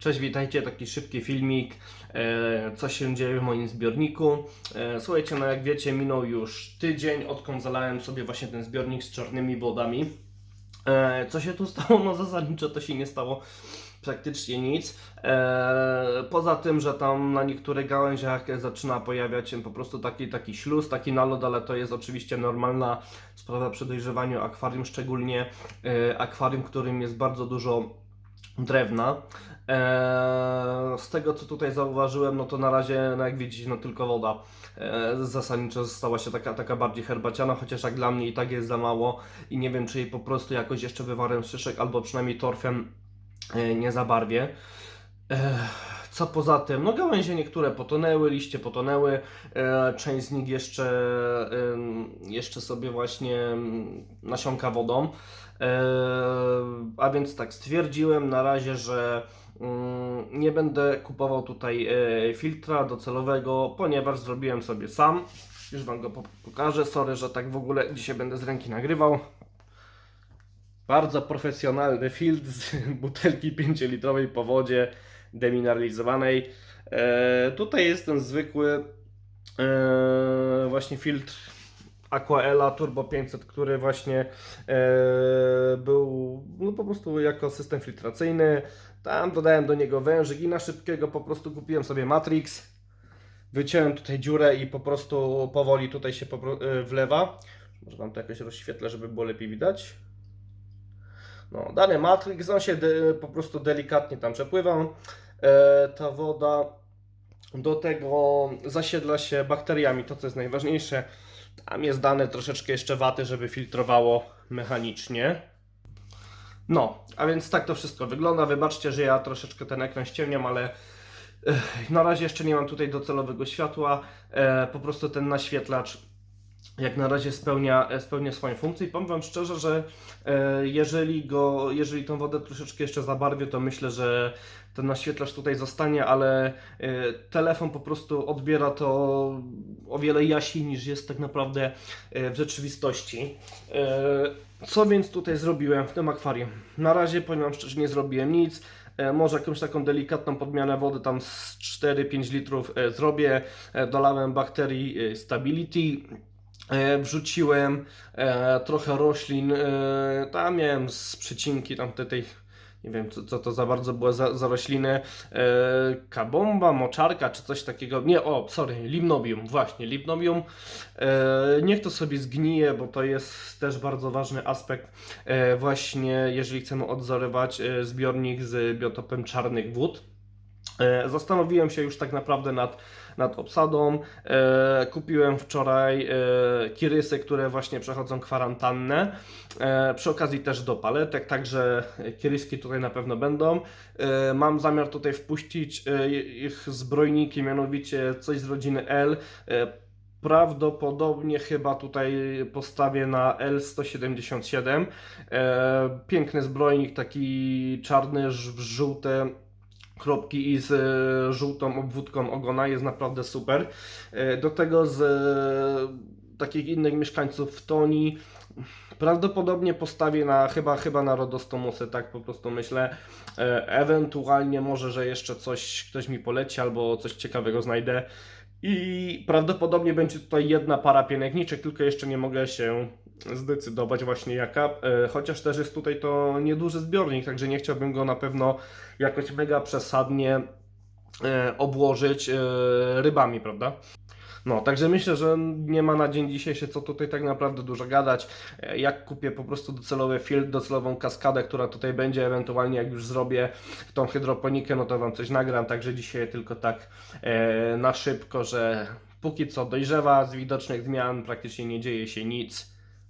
Cześć, witajcie, taki szybki filmik, e, co się dzieje w moim zbiorniku. E, słuchajcie, no jak wiecie, minął już tydzień, odkąd zalałem sobie właśnie ten zbiornik z czarnymi wodami. E, co się tu stało? No zasadniczo to się nie stało praktycznie nic. Poza tym, że tam na niektórych gałęziach zaczyna pojawiać się po prostu taki, taki śluz, taki nalot, ale to jest oczywiście normalna sprawa przy dojrzewaniu akwarium, szczególnie akwarium, którym jest bardzo dużo drewna. Eee, z tego co tutaj zauważyłem, no to na razie, no jak widzicie, no tylko woda. Eee, zasadniczo stała się taka, taka bardziej herbaciana, chociaż jak dla mnie i tak jest za mało i nie wiem, czy jej po prostu jakoś jeszcze wywarłem szyszek, albo przynajmniej torfem e, nie zabarwię. Eee, co poza tym? No gałęzie niektóre potonęły, liście potonęły, e, część z nich jeszcze, em, jeszcze sobie właśnie nasiąka wodą. E, a więc tak, stwierdziłem na razie, że mm, nie będę kupował tutaj e, filtra docelowego, ponieważ zrobiłem sobie sam. Już Wam go po- pokażę. Sorry, że tak w ogóle dzisiaj będę z ręki nagrywał. Bardzo profesjonalny filtr z butelki 5-litrowej po wodzie demineralizowanej. E, tutaj jest ten zwykły e, właśnie filtr Aquaela Turbo 500, który właśnie e, był no po prostu jako system filtracyjny. Tam dodałem do niego wężyk i na szybkiego po prostu kupiłem sobie Matrix. Wyciąłem tutaj dziurę i po prostu powoli tutaj się wlewa. Może Wam to jakoś rozświetlę, żeby było lepiej widać. No, dany Matrix, on się de, po prostu delikatnie tam przepływa. E, ta woda do tego zasiedla się bakteriami, to co jest najważniejsze. Tam jest dane troszeczkę jeszcze waty, żeby filtrowało mechanicznie. No, a więc tak to wszystko wygląda. Wybaczcie, że ja troszeczkę ten ekran ściemniam, ale ech, na razie jeszcze nie mam tutaj docelowego światła. E, po prostu ten naświetlacz jak na razie spełnia, e, spełnia swoją funkcję i powiem Wam szczerze, że e, jeżeli go, jeżeli tą wodę troszeczkę jeszcze zabarwię, to myślę, że ten naświetlacz tutaj zostanie, ale e, telefon po prostu odbiera to o wiele jaśniej niż jest tak naprawdę w rzeczywistości. Co więc tutaj zrobiłem w tym akwarium? Na razie powiem Wam szczerze, nie zrobiłem nic. Może jakąś taką delikatną podmianę wody, tam z 4-5 litrów zrobię. Dolałem bakterii Stability. E, Wrzuciłem e, trochę roślin. E, tam miałem z przecinki tam te, tej, nie wiem co, co to za bardzo było za, za rośliny. Kabomba, moczarka czy coś takiego. Nie, o, sorry, limnobium, właśnie, limnobium. Niech to sobie zgnije, bo to jest też bardzo ważny aspekt. Właśnie, jeżeli chcemy odzorywać zbiornik z biotopem czarnych wód. E, Zastanowiłem się już tak naprawdę nad, nad obsadą. E, kupiłem wczoraj e, kirysy, które właśnie przechodzą kwarantannę. Przy okazji też do paletek, także kiryski tutaj na pewno będą. Mam zamiar tutaj wpuścić ich zbrojniki, mianowicie coś z rodziny L. Prawdopodobnie chyba tutaj postawię na L177. E, piękny zbrojnik, taki czarny, żółte kropki i z e, żółtą obwódką ogona jest naprawdę super. E, Do tego z e, takich innych mieszkańców Toni prawdopodobnie postawię na chyba, chyba na Rodostomusy, tak po prostu myślę. Ewentualnie może, że jeszcze coś ktoś mi poleci albo coś ciekawego znajdę. I prawdopodobnie będzie tutaj jedna para pielęgniczek, tylko jeszcze nie mogę się zdecydować właśnie jaka. E, Chociaż też jest tutaj to nieduży zbiornik, także nie chciałbym go na pewno jakoś mega przesadnie e, obłożyć e, rybami, prawda? No, także myślę, że nie ma na dzień dzisiejszy co tutaj tak naprawdę dużo gadać. Jak kupię po prostu docelowy filtr, docelową kaskadę, która tutaj będzie, ewentualnie jak już zrobię tą hydroponikę, no to Wam coś nagram, także dzisiaj tylko tak na szybko, że póki co dojrzewa, z widocznych zmian praktycznie nie dzieje się nic.